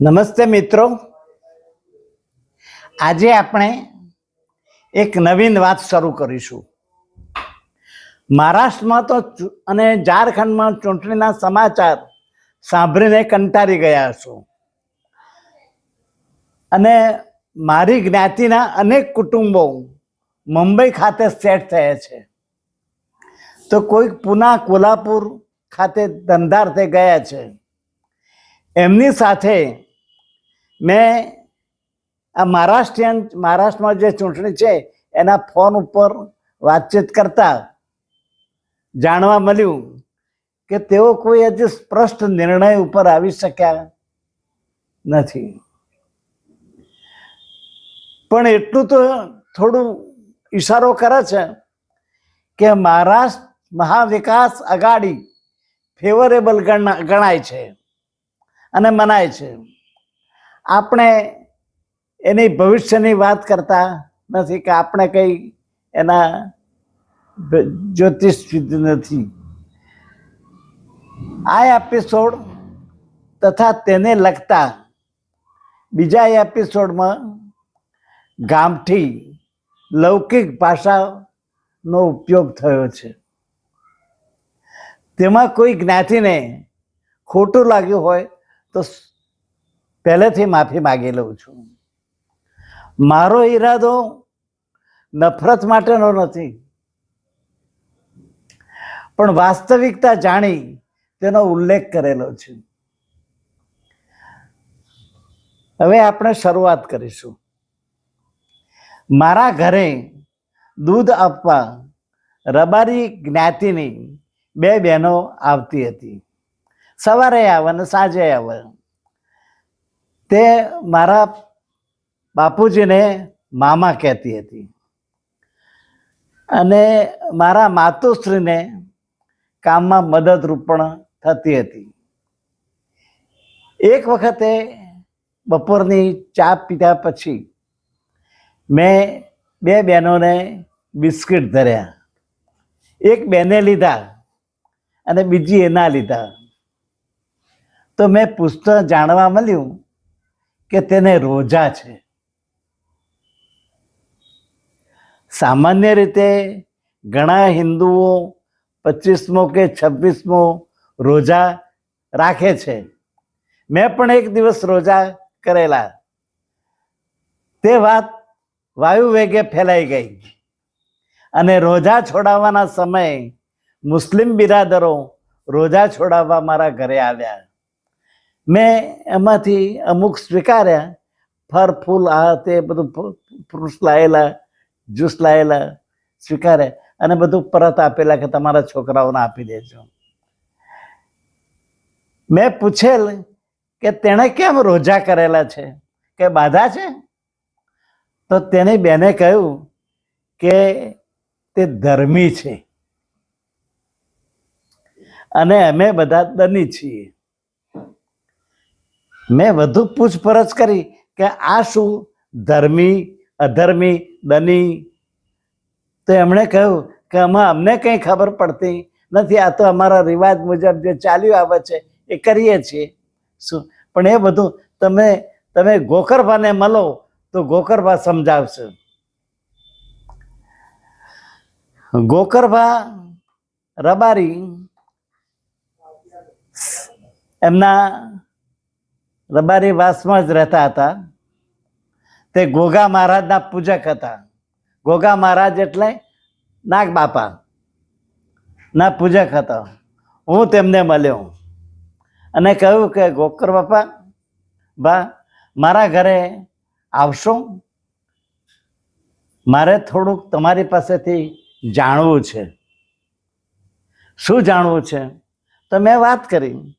નમસ્તે મિત્રો. આજે આપણે એક નવીન વાત શરૂ કરીશું. મહારાષ્ટ્રમાં તો અને ઝારખંડમાં ચૂંટણીના સમાચાર સાંભળીને કંટાળી ગયા છો અને મારી જ્ઞાતિના અનેક કુટુંબો મુંબઈ ખાતે સેટ થયા છે. તો કોઈક પુના, કોલ્હાપુર ખાતે ધંધાર્થે ગયા છે. એમની સાથે મેં આ મહારાષ્ટ્રીયન, મહારાષ્ટ્રમાં જે ચૂંટણી છે, એના ફોન ઉપર વાતચીત કરતા જાણવા મળ્યું કે તેઓ કોઈ હજી સ્પષ્ટ નિર્ણય ઉપર આવી શક્યા નથી. પણ એટલું તો થોડું ઈશારો કરે છે કે મહારાષ્ટ્ર મહાવિકાસ આઘાડી ફેવરેબલ ગણાય છે. અને મનાય છે. આપણે એની ભવિષ્યની વાત કરતા નથી કે આપણે કંઈ એના જ્યોતિષ નથી. આ એપિસોડ તથા તેને લગતા બીજા એપિસોડમાં ગામઠી લૌકિક ભાષાનો ઉપયોગ થયો છે. તેમાં કોઈ જ્ઞાતિને ખોટું લાગ્યું હોય તો પહેલેથી માફી માગી લઉં છું. મારો ઈરાદો નફરત માટેનો નથી. પણ વાસ્તવિકતા જાણી તેનો ઉલ્લેખ કરેલો છે. હવે આપણે શરૂઆત કરીશું. મારા ઘરે દૂધ આપવા રબારી જ્ઞાતિની બે બહેનો આવતી હતી. સવારે આવે અને સાંજે આવે. તે મારા બાપુજીને મામા કહેતી હતી. અને મારા માતુશ્રીને કામમાં મદદરૂપ પણ થતી હતી. એક વખતે બપોરની ચા પીધા પછી મેં બે બહેનોને બિસ્કિટ ધર્યા. એક બેને લીધા અને બીજી એના લીધા. તો મેં પૂછતા જાણવા મળ્યું કે તેને રોજા છે. સામાન્ય રીતે ઘણા હિન્દુઓ પચીસમો કે છવ્વીસમો રોજા રાખે છે. મેં પણ એક દિવસ રોજા કરેલા. તે વાત વાયુ વેગે ફેલાઈ ગઈ અને રોજા છોડાવવાના સમયે મુસ્લિમ બિરાદરો રોજા છોડાવવા મારા ઘરે આવ્યા. મેં એમાંથી અમુક સ્વીકાર્યા. ફળ, ફૂલ, આ તે બધું ફ્રૂટ્સ લાવેલા જ્યુસ લાવેલા સ્વીકાર્યા. અને બધું પરત આપેલા કે તમારા છોકરાઓને આપી દેજો. મેં પૂછેલ કે તેણે કેમ રોજા કરેલા છે? કે બાધા છે? તો તેની બેને કહ્યું કે તે ધર્મી છે. અને અમે બધા દની છીએ. મેં વધુ પૂછપરછ કરી કે આ શું? ધર્મી, અધર્મી, દની? તો એમણે કહ્યું કે આમાં અમને કંઈ ખબર પડતી નથી. આ તો અમારા રિવાજ મુજબ જે ચાલ્યું આવે છે, એ કરીએ છીએ. શું? પણ એ બધું તમે તમે ગોકરભાને મળો તો ગોકરભા સમજાવશે. ગોકરભા રબારી, એમના રબારી વાસમાં જ રહેતા હતા. તે ગોગા મહારાજના પૂજક હતા. ગોગા મહારાજ એટલે નાગ બાપા ના પૂજક હતા. હું તેમને મળ્યો. અને કહ્યું કે ગોકર બાપા, બા, મારા ઘરે આવશો? મારે થોડુંક તમારી પાસેથી જાણવું છે. શું જાણવું છે? તો મેં વાત કરી.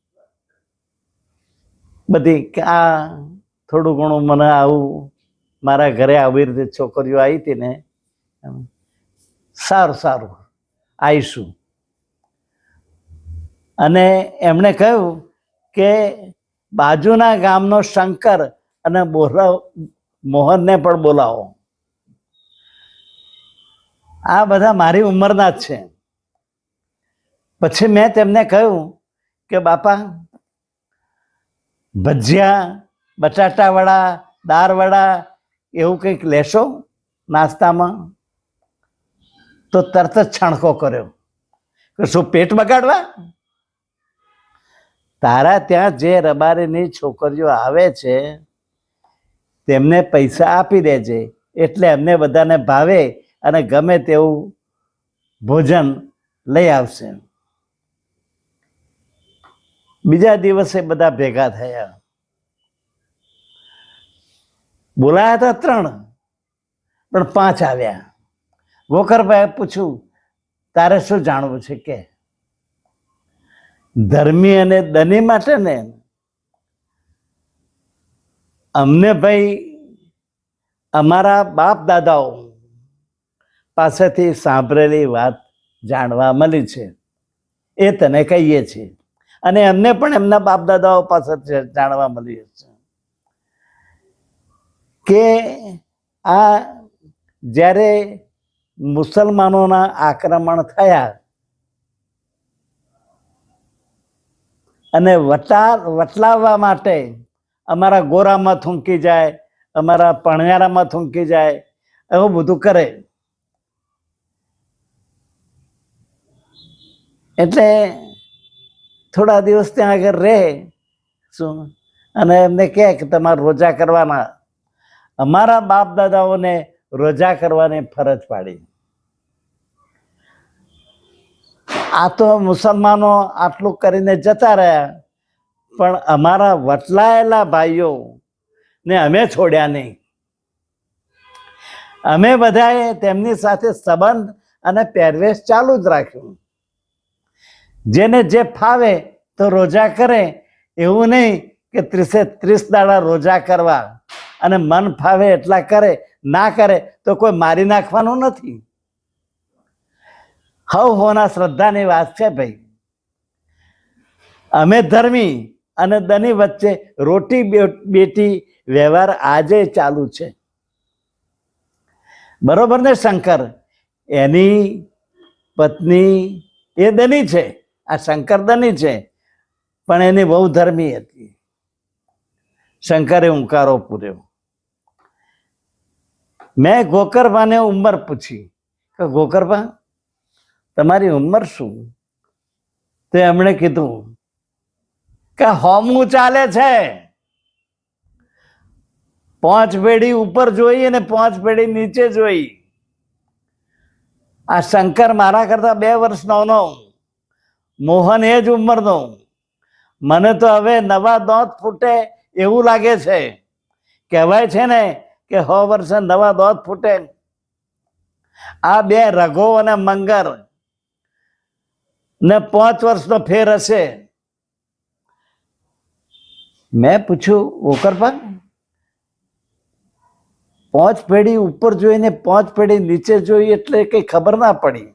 બધી કે આ થોડું ઘણું મને આવું મારા ઘરે આવી રીતે છોકરીઓ આવી હતી ને સારું સારું આવીશું અને એમણે કહ્યું કે બાજુના ગામનો શંકર અને બોલાવ મોહનને પણ બોલાવો. આ બધા મારી ઉંમરના જ છે. પછી મેં તેમને કહ્યું કે બાપા ભજીયા બટાટાવડા દાળવડા એવું કંઈક લેશો નાસ્તામાં? તો તરત જ છાણકો કર્યો. કે શું પેટ બગાડવા? તારા ત્યાં જે રબારીની છોકરીઓ આવે છે, તેમને પૈસા આપી દેજે. એટલે એમને બધાને ભાવે અને ગમે તેવું ભોજન લઈ આવશે. બીજા દિવસે બધા ભેગા થયા. બોલાયા હતા ત્રણ, પણ પાંચ આવ્યા. વોકરભાઈ પૂછ્યું, તારે શું જાણવું છે કે? ધર્મી અને દની માટે ને અમને ભાઈ અમારા બાપ દાદાઓ પાસેથી સાંભળેલી વાત જાણવા મળી છે. એ તને કહીએ છીએ. અને એમને પણ એમના બાપ દાદાઓ પાસે જાણવા મળી છે કે આ જ્યારે મુસલમાનોના આક્રમણ થયા અને વટા વટલાવવા માટે અમારા ગોરામાં થૂંકી જાય, અમારા પણિયારામાં થૂંકી જાય, એવું બધું કરે. એટલે થોડા દિવસ ત્યાં આગળ રહે. શું? અને એમને કહે કે તમારે રોજા કરવાના. અમારા બાપ દાદાઓને રોજા કરવાની ફરજ પાડી. આ તો મુસલમાનો આટલું કરીને જતા રહ્યા. પણ અમારા વટલાયેલા ભાઈઓ ને અમે છોડ્યા નહીં. અમે બધાએ તેમની સાથે સંબંધ અને પહેરવેશ ચાલુ જ રાખ્યું. જેને જે ફાવે તો રોજા કરે. એવું નહીં કે ત્રીસે ત્રીસ દાડા રોજા કરવા. અને મન ફાવે એટલા કરે, ના કરે, તો કોઈ મારી નાખવાનું નથી. હવ હોના શ્રદ્ધાની વાત છે ભાઈ. અમે ધર્મી અને દની વચ્ચે રોટી બેટી વ્યવહાર આજે ચાલુ છે. બરોબર ને શંકર? એની પત્ની એ દની છે. આ શંકર દની છે, પણ એની બહુ ધર્મી હતી. શંકરે હુંકારો પૂર્યો. મેં ગોકરબાને ઉંમર પૂછી. કે ગોકરબા તમારી ઉંમર શું? તો એમણે કીધું કે હોમું ચાલે છે. પાંચ પેઢી ઉપર જોઈ અને પાંચ પેઢી નીચે જોઈ. આ શંકર મારા કરતા બે વર્ષ નાનો મોહન એ જ ઉંમરનો. મને તો હવે નવા દોંત ફૂટે એવું લાગે છે. કહેવાય છે ને કે હો વર્ષે નવા દોંત ફૂટે. આ બે રઘો અને મંગર ને પાંચ વર્ષનો ફેર હશે. મેં પૂછ્યું ઓકરપા પાંચ પેઢી ઉપર જોઈને પાંચ પેઢી નીચે જોઈ એટલે કઈ ખબર ના પડી.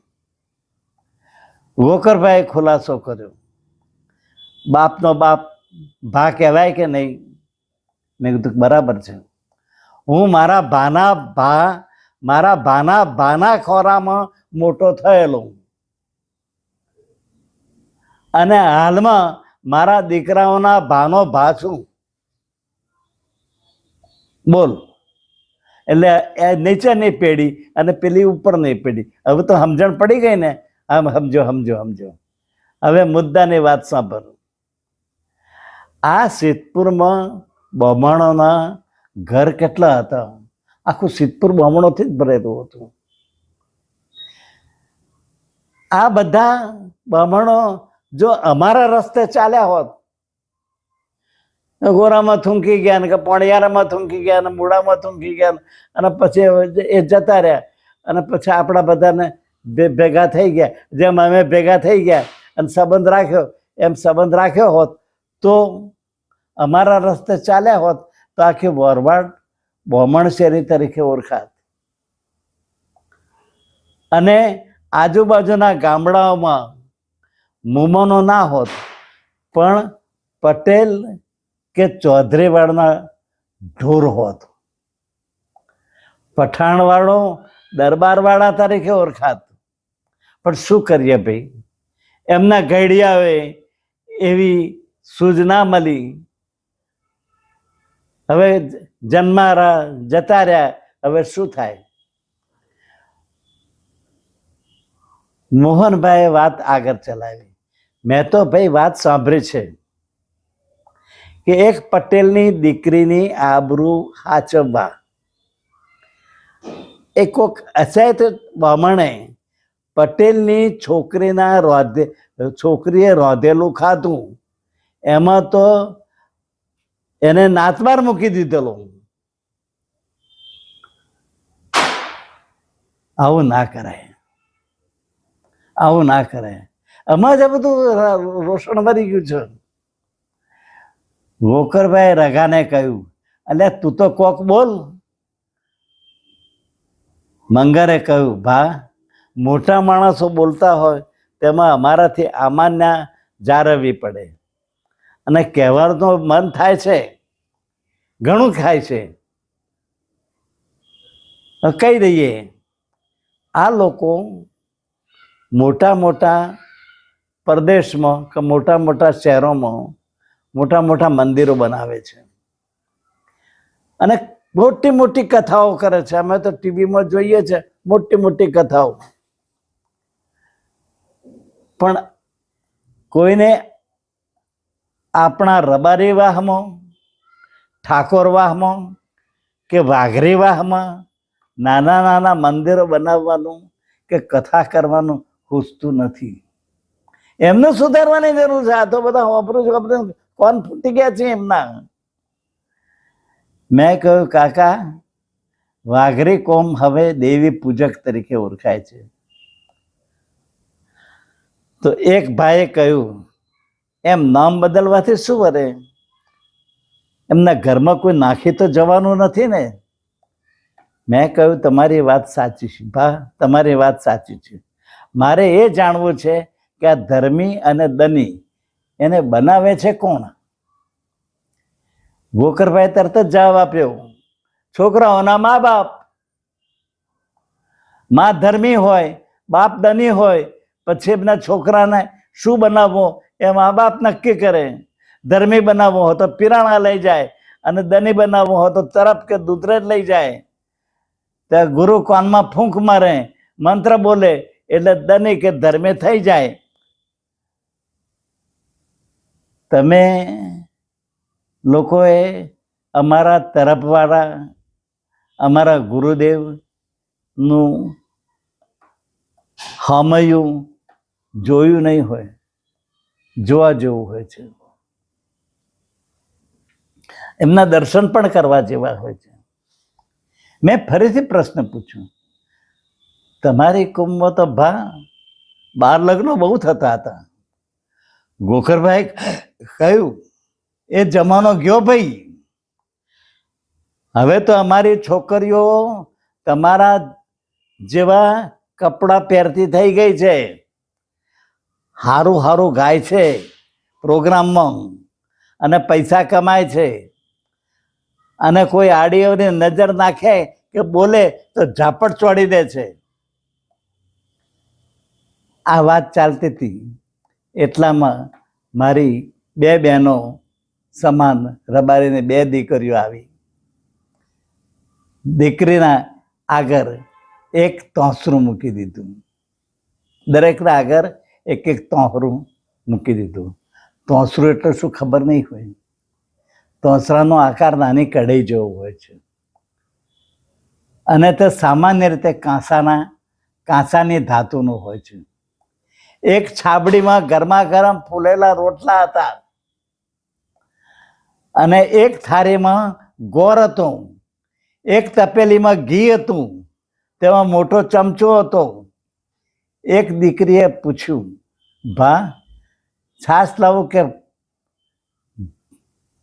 વોકરભાઈએ ખુલાસો કર્યો. બાપનો બાપ ભા કહેવાય કે નહીં? મેં કીધું બરાબર છે. હું મારા ભાના ભા, મારા ભાના ભાના ખોરામાં મોટો થયેલો અને હાલમાં મારા દીકરાઓના ભાનો ભા છું. બોલ. એટલે નીચેની પેઢી અને પેલી ઉપરની પેઢી. હવે તો સમજણ પડી ગઈ ને? આમ સમજો સમજો સમજો હવે મુદ્દાની વાત સાંભળો. આ સિદ્ધપુરમાં બમણોના ઘર કેટલા હતા? આખું સિદ્ધપુર બમણોથી જ ભરેલું હતું. આ બધા બમણો જો અમારા રસ્તે ચાલ્યા હોત, ગોરામાં થૂંકી ગયા ને કે પોણિયારામાં થૂંકી ગયા ને મૂળામાં થૂંકી ગયા અને પછી એ જતા રહ્યા. અને પછી આપણા બધાને ભે- ભેગા થઈ ગયા. જેમ અમે ભેગા થઈ ગયા અને સંબંધ રાખ્યો, એમ સંબંધ રાખ્યો હોત તો અમારા રસ્તે ચાલ્યા હોત તો આખી વરવાડ બોમણ શેરી તરીકે ઓળખાત. અને આજુબાજુના ગામડાઓમાં મુમનો ના હોત, પણ પટેલ કે ચૌધરીવાળના ઢોર હોત. પઠાણવાળો દરબારવાળા તરીકે ઓળખાત. પણ શું કરીએ ભાઈ? એમના ઘડિયાએ એવી સૂઝ ના મળી. હવે જન્મારા, જતા રહ્યા, હવે શું થાય? મોહનભાઈએ વાત આગળ ચલાવી. મેં તો ભાઈ વાત સાંભળી છે કે એક પટેલની દીકરીની આબરૂ હાચવવા. એ કોક અસાયત બામણે પટેલની છોકરીના રોધે, છોકરીએ રોધેલું ખાધું. એમાં તો એને નાતબાર મૂકી દીધેલો આવું ના કરાય. આવું ના કરાય. આમાં જ આ બધું રોશન ભરી ગયું છે. વોકરભાઈ રઘાને કહ્યું, અલ્યા, તું તો કોક બોલ. મંગરે કહ્યું, ભા મોટા માણસો બોલતા હોય, તેમાં અમારાથી અમાન્ય જાળવવી પડે. અને કહેવાનું મન થાય છે, ઘણું થાય છે. કહી દઈએ, આ લોકો મોટા મોટા પ્રદેશમાં કે મોટા મોટા શહેરોમાં મોટા મોટા મંદિરો બનાવે છે. અને મોટી મોટી કથાઓ કરે છે. અમે તો ટીવીમાં જોઈએ છે, મોટી મોટી કથાઓ. પણ કોઈને આપણા રબારી વાહમાં, ઠાકોર વાહમાં કે વાઘરી વાહમાં નાના નાના મંદિરો બનાવવાનું કે કથા કરવાનું પૂછતું નથી. એમને સુધારવાની જરૂર છે. આ તો બધા વાપરું છું. કોણ ફૂટી ગયા છે એમના? મેં કહ્યું, કાકા, વાઘરી કોમ હવે દેવી પૂજક તરીકે ઓળખાય છે. તો એક ભાઈએ કહ્યું, એમ નામ બદલવાથી શું વરે? એમના ઘરમાં કોઈ નાખી તો જવાનું નથી ને? મેં કહ્યું, તમારી વાત સાચી છે. ભા, તમારી વાત સાચી છે. મારે એ જાણવું છે કે આ ધર્મી અને દની એને બનાવે છે કોણ? ગોકરભાઈ તરત જ જવાબ આપ્યો, છોકરાઓના મા બાપ મા ધર્મી હોય, બાપ દની હોય પછી એમના છોકરાને શું બનાવવો? એ મા બાપ નક્કી કરે. ધર્મી બનાવવો હોય તો પિરાણા લઈ જાય અને દની બનાવવો હોય તો તરફ કે દૂધરેજ લઈ જાય. ત્યાં ગુરુ કાનમાં ફૂંક મારે, મંત્ર બોલે, એટલે દની કે ધર્મે થઈ જાય. તમે લોકોએ અમારા તરફવાળા, અમારા ગુરુદેવનું હમયું જોયું નહીં હોય, જોવા જેવું હોય છે. એમના દર્શન પણ કરવા જેવા હોય છે. મેં ફરીથી પ્રશ્ન પૂછ્યો, તમારી કુંભમાં તો ભા બાર લગ્નો બહુ થતા હતા. ગોખરભાઈ કહ્યું, એ જમાનો ગયો ભાઈ. હવે તો અમારી છોકરીઓ તમારા જેવા કપડાં પહેરતી થઈ ગઈ છે. હારું હારું ગાય છે પ્રોગ્રામમાં અને પૈસા કમાય છે. અને કોઈ આડીઓની નજર નાખે કે બોલે તો ઝાપટ ચોડી દે છે. આ વાત ચાલતી હતી. એટલામાં મારી બે બહેનો સમાન રબારીને બે દીકરીઓ આવી. દીકરીના આગળ એક તોસરું મૂકી દીધું. દરેકના આગળ એક એક તોસરું મૂકી દીધું. તોસરું એટલે શું ખબર નહીં હોય. તોસરાનો આકાર નાની કઢાઈ જેવો હોય છે. અને તે સામાન્ય રીતે કાંસાના, કાંસાની ધાતુનું હોય છે. એક છાબડીમાં ગરમા ગરમ ફૂલેલા રોટલા હતા. અને એક થાળીમાં ગોળ હતું. એક તપેલીમાં ઘી હતું. તેમાં મોટો ચમચો હતો. એક દીકરીએ પૂછ્યું, ભા, છાશ લાવું કે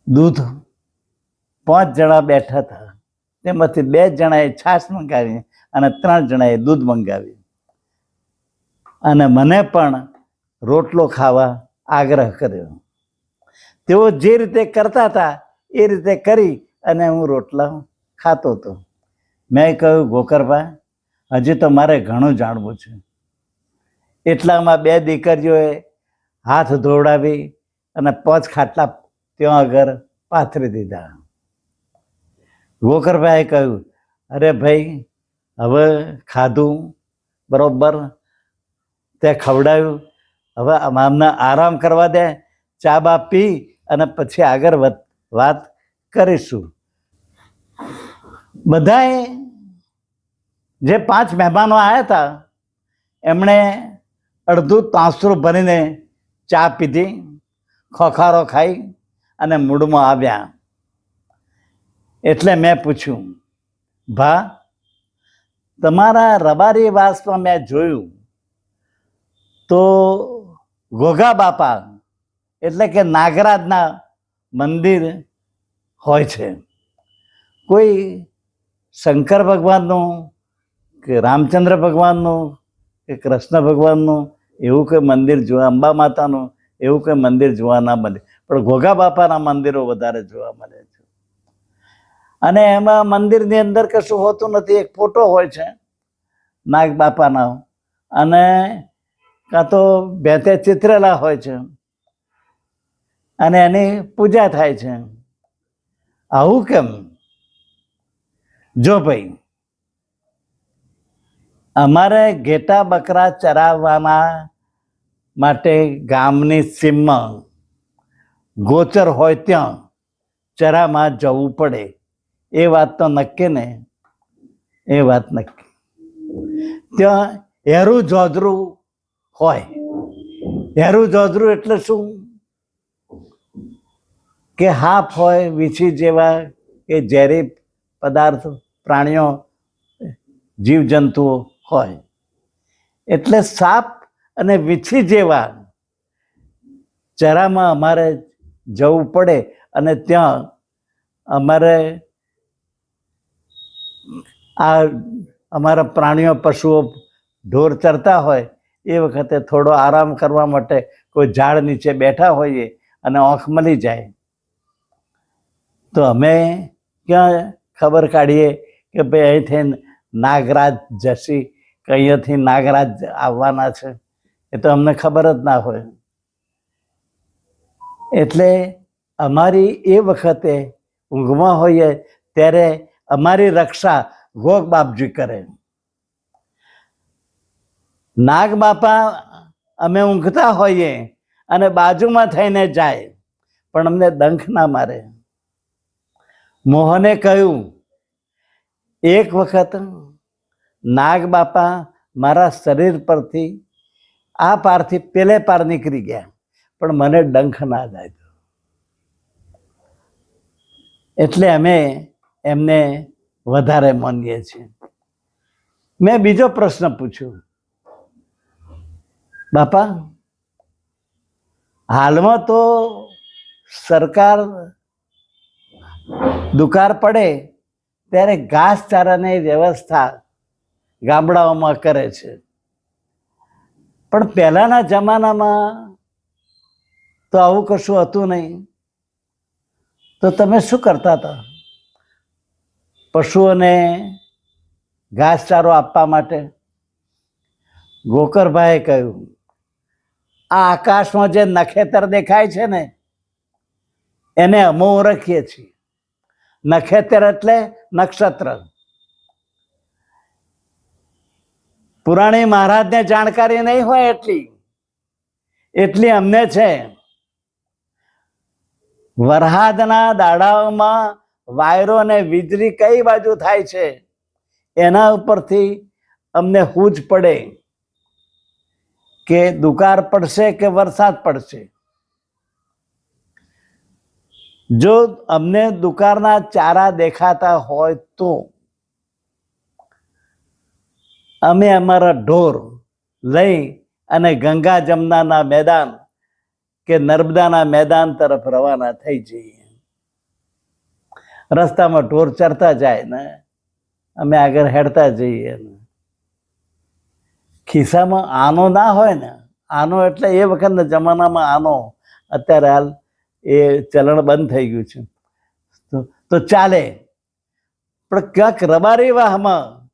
દૂધ? પાંચ જણા બેઠા હતા. તેમાંથી બે જણાએ છાશ મંગાવી અને ત્રણ જણાએ દૂધ મંગાવી અને મને પણ રોટલો ખાવા આગ્રહ કર્યો. તેઓ જે રીતે કરતા હતા, એ રીતે કરી અને હું રોટલા ખાતો હતો. મેં કહ્યું ગોકરભા હજી તો મારે ઘણું જાણવું છે. એટલામાં બે દીકરીઓએ હાથ ધોવડાવી અને પાંચ ખાટલા ત્યાં આગળ પાથરી દીધા. ગોકરભાઈએ કહ્યું, અરે ભાઈ, હવે ખાધું, બરોબર, તે ખવડાવ્યું. હવે અમને આરામ કરવા દે, ચા બા પી અને પછી આગળ વાત કરીશું. બધાએ જે પાંચ મહેમાનો આવ્યા હતા, એમણે અડધું તાંસુર ભરીને ચા પીધી, ખોખારો ખાઈ અને મૂડમાં આવ્યા. એટલે મેં પૂછ્યું, ભા, તમારા રબારી વાસમાં મેં જોયું તો ઘોઘા બાપા એટલે કે નાગરાજના મંદિર હોય છે. કોઈ શંકર ભગવાનનું કે રામચંદ્ર ભગવાનનું કે કૃષ્ણ ભગવાનનું એવું કોઈ મંદિર જોવા, અંબા માતાનું એવું કોઈ મંદિર જોવા ના મળે. પણ ઘોઘા બાપાના મંદિરો વધારે જોવા મળે છે. અને એમાં મંદિરની અંદર કશું હોતું નથી. એક ફોટો હોય છે નાગ બાપાના. અને કાં તો બેતે ચિત્રેલા હોય છે. અને એની પૂજા થાય છે. આવું કેમ? જો ભાઈ અમારે ઘેટા બકરા ચરાવવાના માટે ગામની સીમમાં ગોચર હોય ત્યાં ચરામાં જવું પડે. એ વાત તો નક્કી ને? એ વાત નક્કી. ત્યાં હેરું જોધરું હોય. હેરું જોધરું એટલે શું? કે હાફ હોય, વીછી જેવા કે ઝેરી પદાર્થ, પ્રાણીઓ, જીવજંતુઓ. હોય. એટલે સાપ અને વીછી જેવા ચરામાં અમારે જવું પડે અને ત્યાં અમારે આ અમારા પ્રાણીઓ, પશુઓ ઢોર ચરતા હોય એ વખતે થોડો આરામ કરવા માટે કોઈ ઝાડ નીચે બેઠા હોઈએ અને આંખ મળી જાય. તો અમે ક્યાં ખબર કાઢીએ કે ભાઈ અહીંથી નાગરાજ જશી કે અહીંયાથી નાગરાજ આવવાના છે, એ તો અમને ખબર જ ના હોય. એટલે અમારી એ વખતે ઊંઘમાં હોઈએ ત્યારે અમારી રક્ષા ગોગ બાપજી કરે. નાગ બાપા અમે ઊંઘતા હોઈએ અને બાજુમાં થઈને જાય, પણ અમને દંખ ના મારે. મોહને કહ્યું, એક વખત નાગ બાપા મારા શરીર પરથી આ પારથી પેલે પાર નીકળી ગયા. પણ મને ડંખ ના જાય. એટલે અમે એમને વધારે માનીએ છીએ. મેં બીજો પ્રશ્ન પૂછ્યો. બાપા, હાલમાં તો સરકાર દુકાળ પડે, ત્યારે ઘાસચારાની વ્યવસ્થા ગામડાઓમાં કરે છે. પણ પહેલાના જમાનામાં તો આવું કશું હતું નહીં. તો તમે શું કરતા હતા? પશુઓને ઘાસચારો આપવા માટે? ગોકરભાઈએ કહ્યું, આ આકાશમાં જે નખેતર દેખાય છે ને, એને અમો ઓળખીએ છીએ. નખેતર એટલે નક્ષત્ર. પુરાણી મહારાજને જાણકારી નહીં હોય એટલી. એટલી અમને છે. વરહાદના દાડાઓમાં વાયરો અને વીજળી કઈ બાજુ થાય છે? એના ઉપરથી અમને હૂજ પડે કે દુકાળ પડશે કે વરસાદ પડશે? જો અમને દુકાળના ચારા દેખાતા હોય તો અમે અમારા ઢોર લઈ અને ગંગા જમનાના મેદાન કે નર્મદાના મેદાન તરફ રવાના થઈ જઈએ. રસ્તામાં ઢોર ચરતા જાય ને, અમે આગળ હેડતા જઈએ ને. ખિસ્સામાં આનો ના હોય ને, આનો એટલે એ વખતના જમાનામાં આનો, અત્યારે હાલ એ ચલણ બંધ થઈ ગયું છે. તો- ચાલે. પણ ક્યાંક રબારી વાહમાં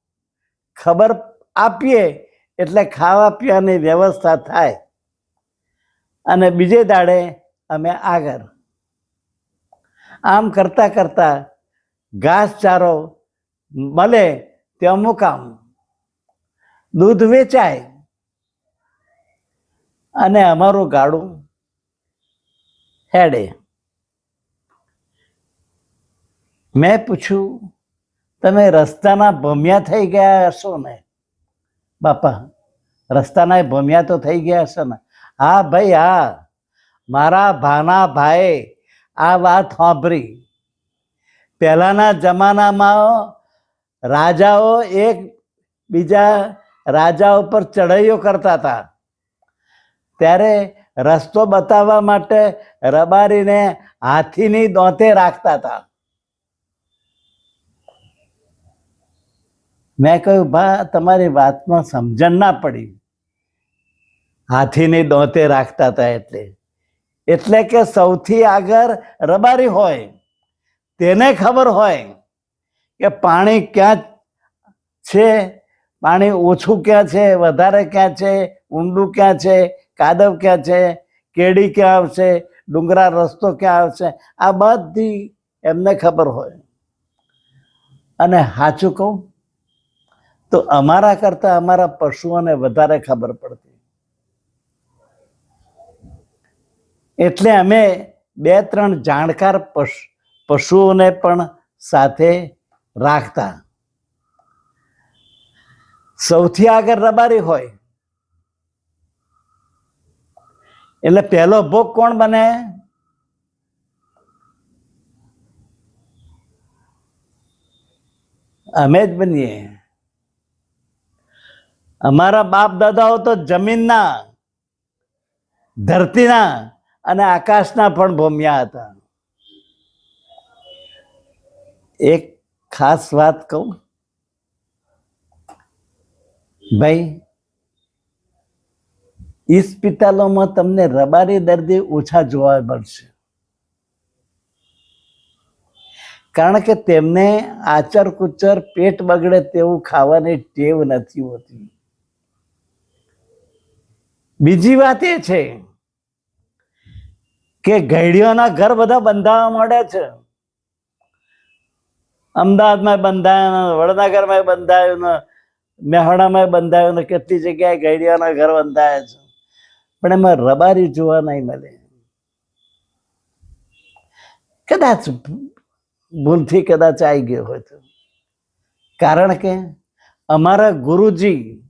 ખબર આપીએ એટલે ખાવા પીવાની વ્યવસ્થા થાય. અને બીજે દાડે અમે આગળ. આમ કરતા કરતા ઘાસચારો મળે ત્યાં મુકામ. દૂધ વેચાય. અને અમારું ગાડું હેડે. મેં પૂછ્યું, તમે રસ્તાના ભમ્યા થઈ ગયા હશો ને? બાપા, રસ્તાના ભમ્યા તો થઈ ગયા હશે ને. હા ભાઈ, હા. મારા ભાના ભાઈ આ વાત સાંભળી. પહેલાંના જમાનામાં રાજાઓ એક બીજા રાજા ઉપર ચઢાઈઓ કરતા હતા. ત્યારે રસ્તો બતાવવા માટે રબારીને હાથીની દોંતે રાખતા હતા. મેં કહ્યું, ભા, તમારી વાતમાં સમજણ ના પડી. હાથીની દોતે રાખતા હતા એટલે. એટલે કે સૌથી આગળ રબારી હોય, તેને ખબર હોય કે પાણી ક્યાં છે, પાણી ઓછું ક્યાં છે, વધારે ક્યાં છે, ઊંડું ક્યાં છે, કાદવ ક્યાં છે, કેડી ક્યાં આવશે, ડુંગરા રસ્તો ક્યાં આવશે, આ બધી એમને ખબર હોય. અને સાચું કહું તો અમારા કરતા અમારા પશુઓને વધારે ખબર પડતી. એટલે અમે બે ત્રણ જાણકાર પશુ, પશુઓને પણ સાથે રાખતા. સૌથી આગળ રબારી હોય. એટલે પહેલો ભોગ કોણ બને? અમે જ બનીએ. અમારા બાપ દાદાઓ તો જમીનના, ધરતીના અને આકાશના પણ ભૂમ્યા હતા. એક ખાસ વાત કહું? ભાઈ ઇસ્પિતાલોમાં તમને રબારી દર્દી ઓછા જોવા મળશે. કારણ કે તેમને આચર કુચર પેટ બગડે તેવું ખાવાની ટેવ નથી હોતી. બીજી વાત એ છે કે ઘેડીઓના ઘર બધા બંધાવા મળે છે. અમદાવાદમાં બંધાયું વડનગરમાં બંધાયું ને મહેણામાં બંધાયું ને કેટલી જગ્યાએ ઘેડીઓના ઘર બંધાયા છે. પણ એમાં રબારી જોવા નહીં મળે. કદાચ ભૂલથી કદાચ આવી ગયો હોય તો. કારણ કે અમારા ગુરુજી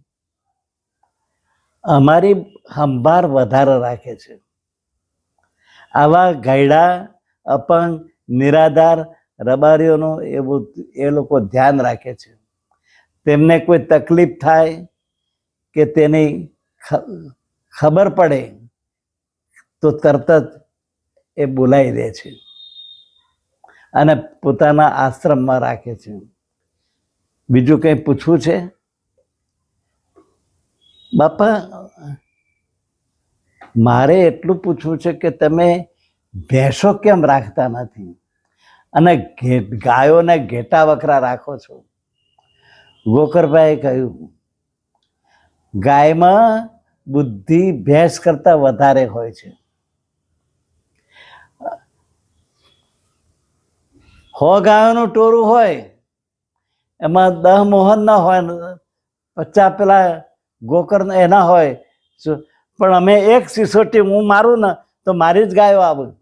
અમારી સંભાળ વધારે રાખે છે. આવા ગાયડા, અપંગ, નિરાધાર, રબારીઓનું એવું એ લોકો ધ્યાન રાખે છે. તેમને કોઈ તકલીફ થાય કે તેની ખબર પડે, તો તરત જ એ બોલાવી દે છે અને પોતાના આશ્રમમાં રાખે છે. બીજું કંઈ પૂછવું છે? બાપા, મારે એટલું પૂછવું છે કે તમે ભેંસો કેમ રાખતા નથી? અને ગાયોને ઘેટા વખરા રાખો છો? ગોકરભાઈએ કહ્યું, ગાયમાં બુદ્ધિ ભેંસ કરતાં વધારે હોય છે. હો ગાયોનું ટોરું હોય, એમાં દહ મોહન ના હોય, પચાસ પેલા ગોકર એના હોય. પણ અમે એક સિસોટી હું મારું ને, તો મારી જ ગાયો આવે.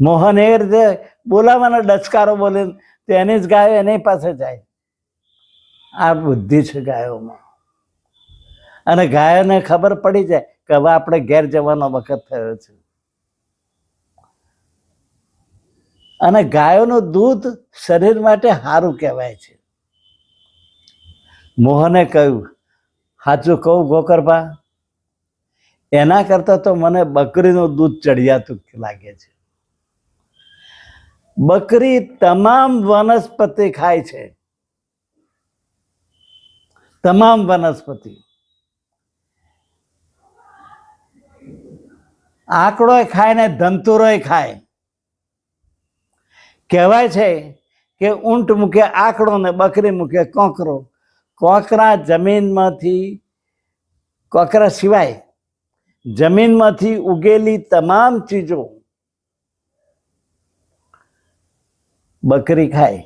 મોહન એ રીતે બોલાવાના ડચકારો બોલે તો એની જ ગાયો એની પાસે જાય. આ બુદ્ધિ છે ગાયોમાં. અને ગાયોને ખબર પડી જાય કે હવે આપણે ઘેર જવાનો વખત થયો છે. અને ગાયોનું દૂધ શરીર માટે સારું કહેવાય છે. મોહને કહ્યું, સાચું કહું ગોકરભા, એના કરતાં તો મને બકરીનું દૂધ ચડિયાતું લાગે છે. બકરી તમામ વનસ્પતિ ખાય છે. તમામ વનસ્પતિ. આંકડોય ખાય ને ધંતુરોય ખાય. કહેવાય છે કે ઊંટ મૂકે, આંકડો ને બકરી મૂકે, કોકરો કોકરા જમીનમાંથી, કોકરા સિવાય જમીનમાંથી ઉગેલી તમામ ચીજો બકરી ખાય.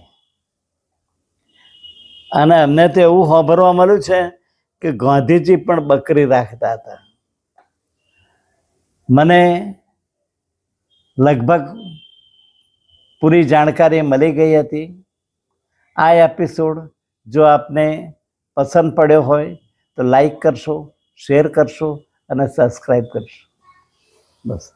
અને અમને તો એવું સાંભળવા મળ્યું છે કે ગાંધીજી પણ બકરી રાખતા હતા. મને લગભગ પૂરી જાણકારી મળી ગઈ હતી. આ એપિસોડ જો આપને પસંદ પડ્યો હોય તો લાઈક કરશો શેર કરશો અને સબસ્ક્રાઈબ કરશો. બસ.